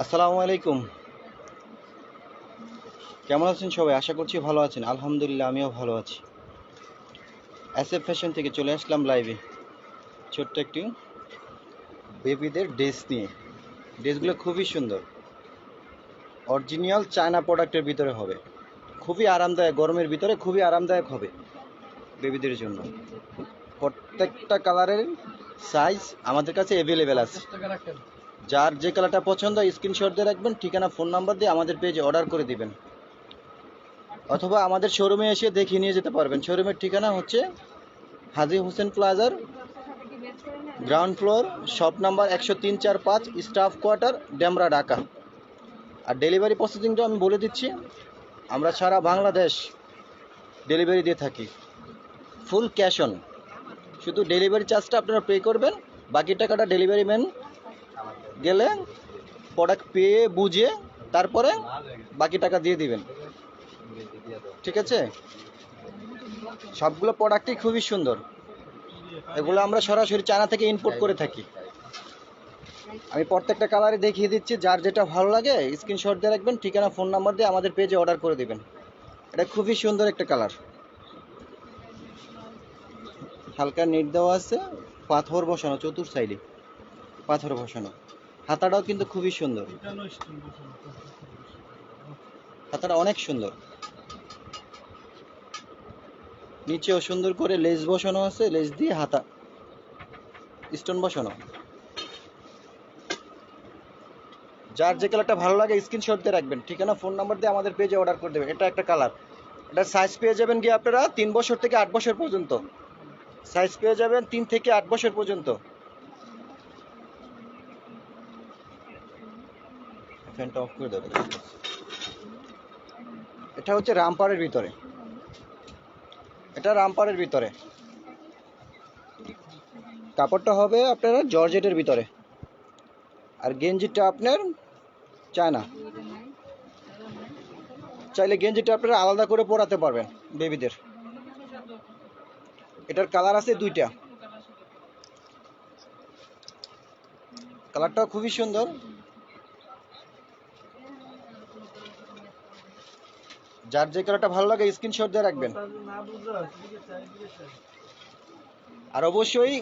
আসসালামু আলাইকুম। কেমন আছেন সবাই? আশা করছি ভালো আছেন। আলহামদুলিল্লাহ, আমিও ভালো আছি। এফ ফ্যাশন থেকে চলে আসলাম লাইভে ছোট্ট একটি বেবিদের ড্রেস নিয়ে। ড্রেসগুলো খুবই সুন্দর। অরিজিনাল চায়না প্রোডাক্টের ভিতরে হবে। খুবই আরামদায়ক, গরমের ভিতরে খুবই আরামদায়ক হবে বেবিদের জন্য। প্রত্যেকটা কালারের সাইজ আমাদের কাছে অ্যাভেলেবেল আছে। যার যে কালারটা পছন্দ স্ক্রিনশট দিয়ে রাখবেন, ঠিকানা ফোন নাম্বার দিয়ে আমাদের পেজে অর্ডার করে দিবেন। অথবা আমাদের শোরুমে এসে দেখিয়ে নিয়ে যেতে পারবেন। শোরুমের ঠিকানা হচ্ছে হাজি হোসেন প্লাজার গ্রাউন্ড ফ্লোর শপ নাম্বার একশো তিন চার পাঁচ স্টাফ কোয়ার্টার ডেমরা, ঢাকা। আর ডেলিভারি প্রসেসিংটা আমি বলে দিচ্ছি, আমরা সারা বাংলাদেশ ডেলিভারি দিয়ে থাকি। ফুল ক্যাশ অন শুধু ডেলিভারি চার্জটা আপনারা পে করবেন, বাকি টাকাটা ডেলিভারি ম্যান গেলে প্রোডাক্ট পেয়ে, বুঝে, তারপরে বাকি টাকা দিয়ে দিবেন। ঠিক আছে? সবগুলো প্রোডাক্টই খুবই সুন্দর। এগুলো আমরা সরাসরি চায়না থেকে ইম্পোর্ট করে থাকি। আমি প্রত্যেকটা কালারে দেখিয়ে দিচ্ছি, যার যেটা ভালো লাগে স্ক্রিনশট দিয়ে রাখবেন, ঠিকানা ফোন নাম্বার দিয়ে আমাদের পেজে অর্ডার করে দিবেন। এটা খুবই সুন্দর একটা কালার হালকা নেট দেওয়া আছে, পাথর বসানো, চতুর সাইডে, পাথর বসানো। হাতাটাও কিন্তু খুবই সুন্দর। হাতাটা অনেক সুন্দর। নিচেও সুন্দর করে লেস বসানো আছে লেস দিয়ে হাতা, স্টোন বসানো। যার যে কালারটা ভালো লাগে স্ক্রিনশট দিয়ে রাখবেন। ঠিকানা ফোন নাম্বার দিয়ে আমাদের পেজে অর্ডার করে দেবেন। এটা একটা কালার এটার সাইজ পেয়ে যাবেন গিয়ে আপনারা? তিন বছর থেকে আট বছর পর্যন্ত। সাইজ পেয়ে যাবেন তিন থেকে আট বছর পর্যন্ত। এটা হচ্ছে রামপারের ভিতরে। এটা রামপারের ভিতরে। কাপড়টা হবে আপনার জর্জেটের ভিতরে। আর গেঞ্জিটা আপনার চায়না। চাইলে গেঞ্জিটা আপনারা আলাদা করে পরাতে পারবেন বেবিদের এটার কালার আছে দুইটা। কালারটাও খুবই সুন্দর। যার যে কালারটা ভালো লাগে স্ক্রিনশট দিয়ে রাখবেন। আর অবশ্যই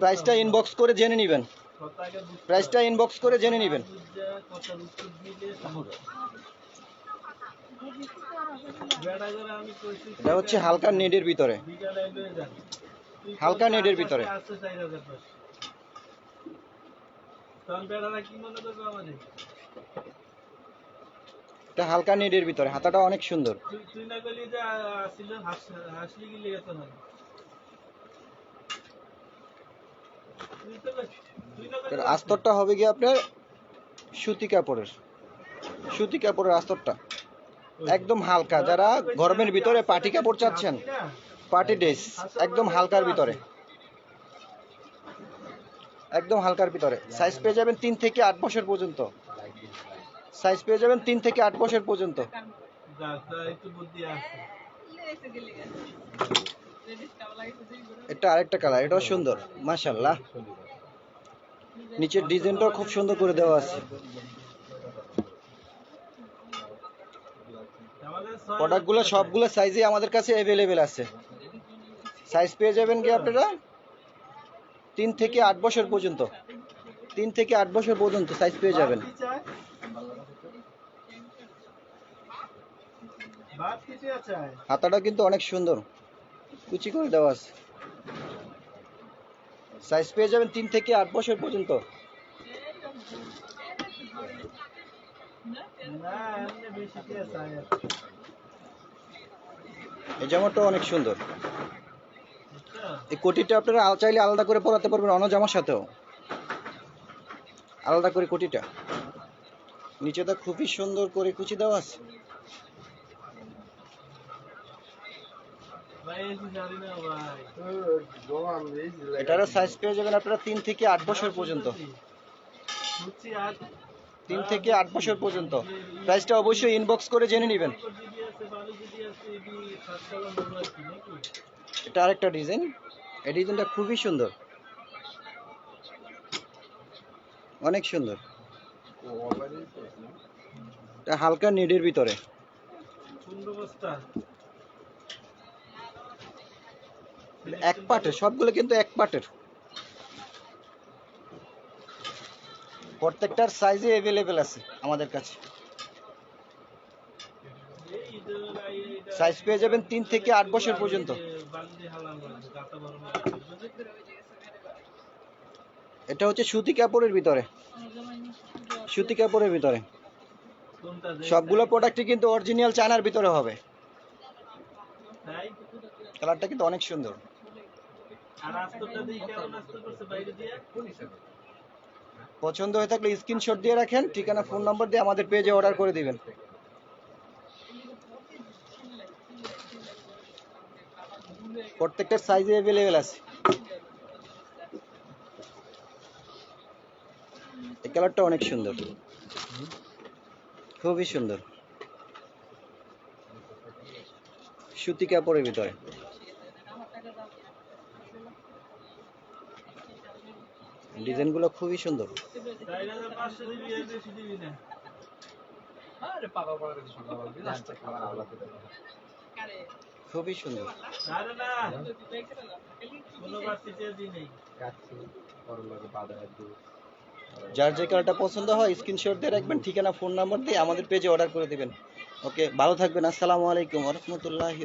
প্রাইসটা ইনবক্স করে জেনে নেবেন। প্রাইসটা ইনবক্স করে জেনে নেবেন। এটা হচ্ছে হালকা নেডের ভিতরে। হালকা নেডের ভিতরে। এটা হালকা নেডের ভিতরে, হাতাটা অনেক সুন্দর। আস্তরটা হবে গিয়ে আপনার সুতি কাপড়ের। সুতি কাপড়ের আস্তরটা। একদম হালকা, যারা গরমের ভিতরে পাটি কাপড় চাচ্ছেন পার্টি ড্রেস, একদম হালকার ভিতরে। একদম হালকার ভিতরে। সাইজ পেয়ে যাবেন তিন থেকে আট বছর পর্যন্ত। সাইজ পেয়ে যাবেন তিন থেকে আট বছর পর্যন্ত। এটা আরেকটা কালার এটাও সুন্দর মাশাল্লাহ নিচের ডিজাইনটাও খুব সুন্দর করে দেওয়া আছে আমাদের প্রোডাক্টগুলো সবগুলো সাইজে আমাদের কাছে অ্যাভেলেবেল আছে। সাইজ পেয়ে যাবেন কি আপনারা? তিন থেকে আট বছর পর্যন্ত। তিন থেকে আট বছর পর্যন্ত সাইজ পেয়ে যাবেন। হাতাটা কিন্তু অনেক সুন্দর। কুচি করে দেওয়া আছে। সাইজ পেয়ে যাবেন তিন থেকে আট বছর পর্যন্ত। না, এমনি বেশি কে চায়? এই জামাটা অনেক সুন্দর। এই কোটিটা আপনারা চাইলে আলাদা করে পরাতে পারবেন অন্য জামার সাথেও। আলাদা করে কোটিটা। নিচেটা খুবই সুন্দর করে কুচি দেওয়া আছে। এটারও সাইজ পেয়ে যাবেন আপনারা তিন থেকে আট বছর পর্যন্ত। তিন থেকে আট বছর পর্যন্ত। প্রাইসটা অবশ্যই ইনবক্স করে জেনে নেবেন। এটা আরেকটা ডিজাইন এই ডিজাইনটা খুবই সুন্দর। অনেক সুন্দর। এটা হালকা নেডের ভিতরে। এক পাটের, সবগুলো কিন্তু এক পাটের। প্রত্যেকটার সাইজে অ্যাভেলেবেল আছে আমাদের কাছে সাইজ পেয়ে যাবেন তিন থেকে আট বছর পর্যন্ত। এটা হচ্ছে সুতি কাপড়ের ভিতরে সুতি কাপড়ের ভিতরে সবগুলো প্রোডাক্টই কিন্তু অরিজিনাল চায়নার ভিতরে হবে কালারটা কিন্তু অনেক সুন্দর আর কেমন করছে বাইরে দিয়ে? পছন্দ হয়ে থাকলে স্ক্রিনশট দিয়ে রাখেন, ঠিকানা ফোন নম্বর দিয়ে আমাদের পেজে অর্ডার করে দিবেন। প্রত্যেকটার সাইজে অ্যাভেলেবেল আছে। এই কালারটা অনেক সুন্দর। খুবই সুন্দর। সুতি কাপড়ের ভিতরে। ডিজাইনগুলো খুবই সুন্দর। খুবই সুন্দর। যার যে কালারটা পছন্দ হয় স্ক্রিনশট দিয়ে রাখবেন, ঠিকানা ফোন নাম্বার দিয়ে আমাদের পেজে অর্ডার করে দেবেন ওকে ভালো থাকবেন আসসালামু আলাইকুম রহমতুল্লাহি